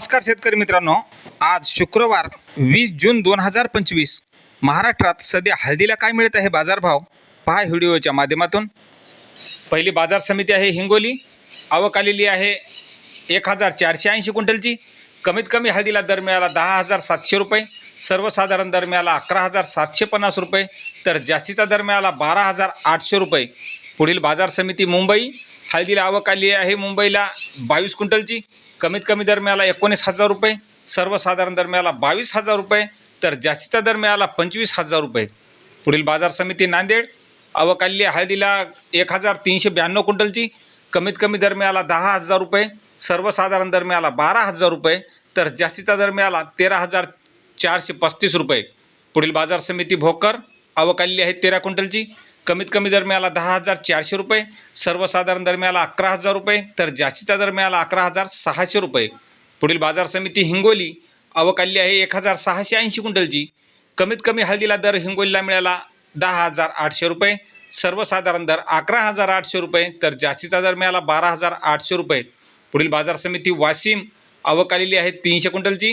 नमस्कार शेतकरी मित्रांनो. आज शुक्रवार वीस जून दोन हजार पंचवीस. महाराष्ट्रात सध्या हळदीला काय मिळत आहे बाजारभाव? पहा व्हिडिओच्या माध्यमातून. पहिली बाजार समिती आहे हिंगोली. आवक आलेली आहे एक हजार चारशे ऐंशी क्विंटलची. कमीत कमी हळदीला दर मिळाला दहा हजार सातशे रुपये. सर्वसाधारण दर मिळाला अकरा हजार सातशे पन्नास रुपये. तर जास्तीचा दर मिळाला बारा हजार आठशे रुपये. पुढील बाजार समिती मुंबई हळदीला आवक आली आहे. मुंबईला बावीस क्विंटलची कमीत कमी दर मिळाला एकोणीस हजार रुपये सर्वसाधारण दर मिळाला बावीस हजार रुपये तर जास्तीचा दर मिळाला पंचवीस हजार रुपये. पुढील बाजार समिती नांदेड आवक आलेली हळदीला एक हजार तीनशे ब्याण्णव क्विंटलची कमीत कमी दर मिळाला दहा हजार रुपये सर्वसाधारण दर मिळाला बारा हजार रुपये तर जास्तीचा दर मिळाला तेरा हजार चारशे पस्तीस रुपये. पुढील बाजार समिती भोकर आवक आलेली आहे तेरा क्विंटलची कमीत कमी दर मिळाला दहा हजार चारशे रुपये सर्वसाधारण दर मिळाला अकरा हजार रुपये तर जास्तीचा दर मिळाला अकरा हजार सहाशे रुपये. पुढील बाजार समिती हिंगोली आवक आहे एक हजार सहाशे ऐंशी क्विंटलची. कमीत कमी हळदीला दर हिंगोलीला मिळाला दहा हजार आठशे रुपये सर्वसाधारण दर अकरा हजार आठशे रुपये तर जास्तीचा दर मिळाला बारा हजार आठशे रुपये. पुढील बाजार समिती वाशिम आवक आलेली आहे तीनशे क्विंटलची.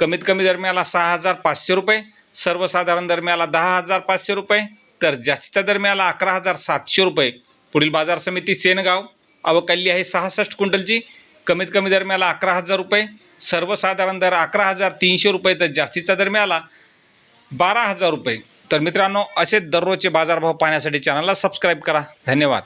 कमीत कमी दर मिळाला सहा हजार पाचशे रुपये सर्वसाधारण दर मिळाला दहा हजार पाचशे रुपये तर जास्तीचा दर मिळाला अकरा हजार सातशे रुपये. पुढील बाजार समिती सेनगाव आवक आहे सहासष्ट क्विंटलची. कमीत कमी दर मिळाला अकरा हजार रुपये. सर्वसाधारण दर अकरा हजार तीनशे रुपये तर जास्तीचा दर मिळाला बारा हजार रुपये. तर मित्रांनो असे दररोजचे बाजारभाव पाहण्यासाठी चॅनलला सबस्क्राईब करा. धन्यवाद.